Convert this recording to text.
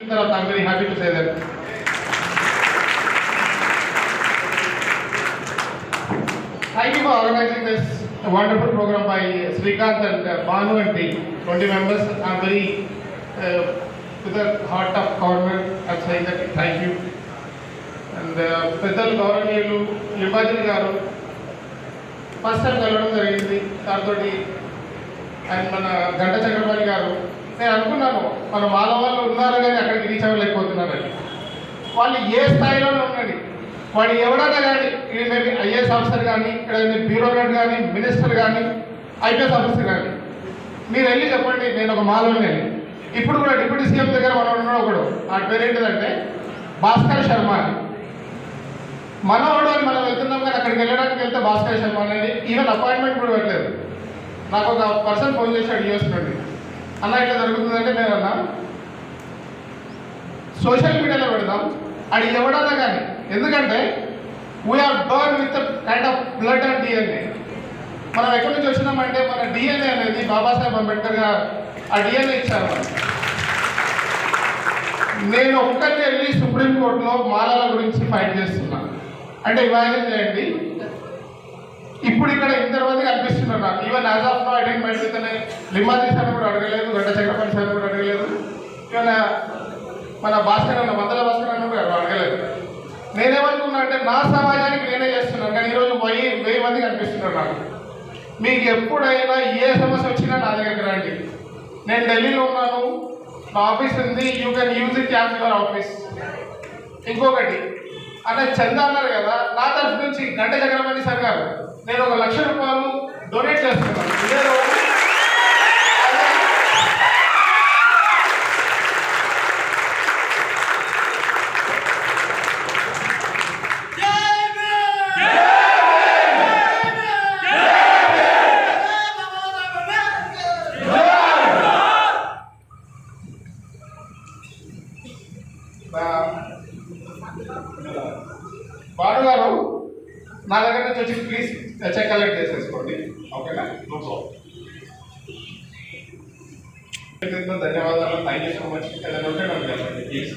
తర్వాత I'm very happy to say that. Thank you for organizing this wonderful program by Srikanth and uh, Banu and team, 20 members. I'm very, uh, to the heart of government, I'm saying that thank you. And పెద్దలు గౌరవనీయులు లింబాజీ గారు first time కలవడం జరిగింది దాంతో and మన గంట చక్రపాణి గారు నేను అనుకున్నాను మన మాల వాళ్ళు ఉన్నారు కానీ అక్కడికి రీచ్ అవ్వలేకపోతున్నారని వాళ్ళు ఏ స్థాయిలోనే ఉండండి. వాడు ఎవడన్నా కానీ మేబీ ఐఏఎస్ ఆఫీసర్ కానీ ఇక్కడ బ్యూరోక్రాట్ కానీ మినిస్టర్ కానీ ఐపీఎస్ ఆఫీసర్ కానీ మీరు వెళ్ళి చెప్పండి నేను ఒక మాలోనే ఇప్పుడు కూడా డిప్యూటీ సీఎం దగ్గర మనం ఉన్నాడు ఒకడు. ఆ పేరు ఏంటిదంటే భాస్కర్ శర్మ అని. మనవాడు అని మనం వెళ్తున్నాం కానీ అక్కడికి వెళ్ళడానికి వెళ్తే భాస్కర్ శర్మ అనేది ఈవెన్ అపాయింట్మెంట్ కూడా పెట్టలేదు. నాకు ఒక పర్సన్ ఫోన్ చేశాడు యూఎస్ నుండి. అన్న ఇట్లా జరుగుతుందంటే నేను అన్నా సోషల్ మీడియాలో పెడదాం. అది ఎవడన్నా కానీ. ఎందుకంటే we're born with kind of blood and DNA మనం ఎక్కడి నుంచి వచ్చినామంటే మన డిఎన్ఏ అనేది బాబాసాహెబ్ అంబేద్కర్ గారు ఆ డిఎన్ఏ ఇచ్చారు. నేను ఒక్కరిని వెళ్ళి సుప్రీంకోర్టులో మాలల గురించి ఫైట్ చేస్తున్నా. అంటే ఇమాజిన్ చేయండి. ఇప్పుడు ఇక్కడ ఇంతమంది కనిపిస్తున్నారు నాకు. ఈవెన్ యాజ్ ఆఫ్ నో ఐడెంట్ లిమా విత్ కూడా అడగలేదు గడ్డ చక్రపాణి సార్ కూడా అడగలేదు ఈవెన్ మన భాస్కర్ అన్న మందల భాస్కర్ అన్న కూడా అడగలేదు. నేనేమనుకున్నా అంటే నా సమాజానికి నేనే చేస్తున్నాను కానీ ఈరోజు వెయ్యి వెయ్యి మంది కనిపిస్తున్నారు నాకు. మీకు ఎప్పుడైనా ఏ సమస్య వచ్చినా నా దగ్గరికి రండి. నేను ఢిల్లీలో ఉన్నాను నా ఆఫీస్ ఉంది you can use it as your office ఇంకొకటి అన్న చందా అన్నారు కదా నా తరఫు నుంచి గంట చక్రపాణి సార్ గారు నేను ఒక లక్ష రూపాయలు డొనేట్ చేస్తున్నాను. బాడుగారు నా దగ్గర నుంచి వచ్చి ప్లీజ్ చెక్ కలెక్ట్ చేసేసుకోండి. ఓకేనా? నో ప్రాబ్లం ధన్యవాదాలు. థ్యాంక్ యూ సో మచ్ ఏదైనా ఉంటే నాకు చెప్పండి ప్లీజ్